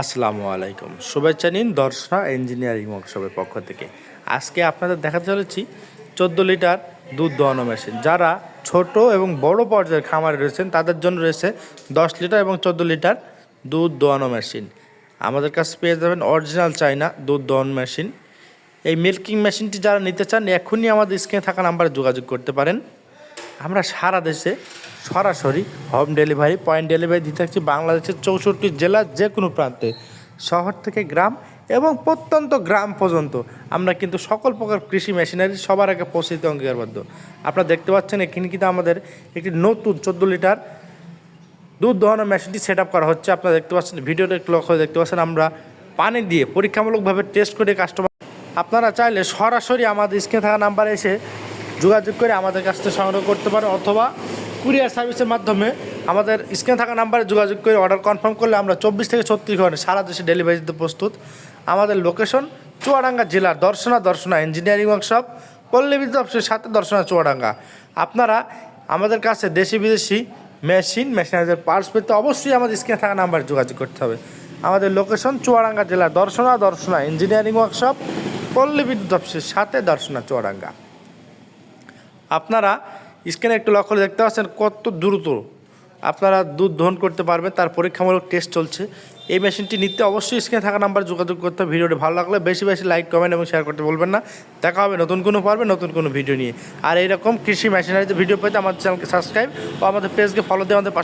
আসসালামু আলাইকুম। শুভেচ্ছা নিন দর্শনা ইঞ্জিনিয়ারিং ওয়ার্কশপের পক্ষ থেকে। আজকে আপনাদের দেখাতে চলেছি চোদ্দ লিটার দুধ দোয়ানো মেশিন। যারা ছোট এবং বড় পর্যায়ের খামারে রয়েছেন, তাদের জন্য রয়েছে দশ লিটার এবং চোদ্দ লিটার দুধ দোয়ানো মেশিন। আমাদের কাছে পেয়ে যাবেন অরিজিনাল চাইনা দুধ দোয়ানো মেশিন। এই মিল্কিং মেশিনটি যারা নিতে চান, এখনই আমাদের স্ক্রিনে থাকা নাম্বারে যোগাযোগ করতে পারেন। আমরা সারা দেশে সরাসরি হোম ডেলিভারি পয়েন্ট ডেলিভারি দিতে থাকছি। বাংলাদেশের চৌষট্টি জেলার যে কোনো প্রান্তে, শহর থেকে গ্রাম এবং প্রত্যন্ত গ্রাম পর্যন্ত। আমরা কিন্তু সকল প্রকার কৃষি মেশিনারি সবার আগে পৌঁছে অঙ্গীকারবদ্ধ। আপনারা দেখতে পাচ্ছেন, এখানে কিন্তু আমাদের একটি নতুন চোদ্দ লিটার দুধ দোহানোর মেশিনটি সেট আপ করা হচ্ছে। আপনারা দেখতে পাচ্ছেন, ভিডিওটা একটু লক্ষ্য দেখতে পাচ্ছেন, আমরা পানি দিয়ে পরীক্ষামূলকভাবে টেস্ট করে কাস্টমার আপনারা চাইলে সরাসরি আমাদের স্ক্রিনে থাকা নাম্বারে এসে যোগাযোগ করে আমাদের কাছ থেকে সংগ্রহ করতে পারেন অথবা কুরিয়ার সার্ভিসের মাধ্যমে আমাদের স্ক্রিনে থাকা নাম্বারে যোগাযোগ করে অর্ডার কনফার্ম করলে আমরা চব্বিশ থেকে ছত্রিশ ঘণ্টা সারা দেশে ডেলিভারি দিতে প্রস্তুত। আমাদের লোকেশন চুয়াডাঙ্গা জেলার দর্শনা দর্শনা ইঞ্জিনিয়ারিং ওয়ার্কশপ, পল্লী বিদ্যুৎ অফিসের সাথে দর্শনা চুয়াডাঙ্গা। আপনারা আমাদের কাছে দেশি বিদেশি মেশিন, মেশিনারিদের পার্টস পেতে অবশ্যই আমাদের স্ক্রিনে থাকা নাম্বারে যোগাযোগ করতে হবে। আমাদের লোকেশন চুয়াডাঙ্গা জেলার দর্শনা দর্শনা ইঞ্জিনিয়ারিং ওয়ার্কশপ, পল্লী বিদ্যুৎ অফিসের সাথে দর্শনা চুয়াডাঙ্গা। আপনারা স্ক্রিনে একটু লক্ষ্য দেখতে পাচ্ছেন কত দ্রুত আপনারা দুধ দহন করতে পারবেন, তার পরীক্ষামূলক টেস্ট চলছে। এই মেশিনটি নিতে অবশ্যই স্ক্রিনে থাকা নাম্বার যোগাযোগ করতে হবে। ভিডিওটি ভালো লাগলে বেশি বেশি লাইক কমেন্ট এবং শেয়ার করতে বলবেন না। দেখা হবে নতুন কোনো পারবে, নতুন কোনো ভিডিও নিয়ে। আর এইরকম কৃষি মেশিনারিতে ভিডিও পেতে আমাদের চ্যানেলকে সাবস্ক্রাইব ও আমাদের পেজকে ফলো দিয়ে আমাদের